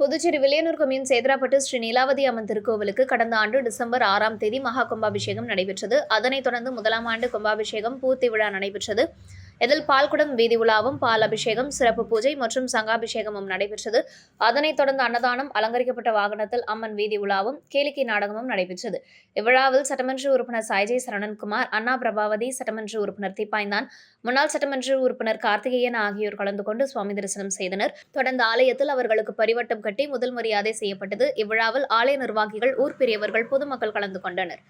Puducherry Villianur commune Sedarapet Sri Neelavathi Amman திருக்கோவிலுக்கு கடந்த ஆண்டு டிசம்பர் ஆறாம் தேதி மகா கும்பாபிஷேகம் நடைபெற்றது. அதனைத் தொடர்ந்து முதலாம் ஆண்டு கும்பாபிஷேகம் பூர்த்தி விழா நடைபெற்றது. இதில் பால்குடம் வீதி உலாவும் பால் அபிஷேகம் சிறப்பு பூஜை மற்றும் சங்காபிஷேகமும் நடைபெற்றது. அதனைத் தொடர்ந்து அன்னதானம் அலங்கரிக்கப்பட்ட வாகனத்தில் அம்மன் வீதி உலாவும் கேளிக்கை நாடகமும் நடைபெற்றது. இவ்விழாவில் சட்டமன்ற உறுப்பினர் சாய்ஜே சரணன்குமார் அண்ணா பிரபாவதி சட்டமன்ற உறுப்பினர் தீப்பாய்ந்தான். முன்னாள் சட்டமன்ற உறுப்பினர் கார்த்திகேயன் ஆகியோர் கலந்து கொண்டு சுவாமி தரிசனம் செய்தனர். தொடர்ந்து ஆலயத்தில் அவர்களுக்கு பரிவட்டம் கட்டி முதல் மரியாதை செய்யப்பட்டது. இவ்விழாவில் ஆலய நிர்வாகிகள் ஊர் பெரியவர்கள் பொதுமக்கள் கலந்து கொண்டனர்.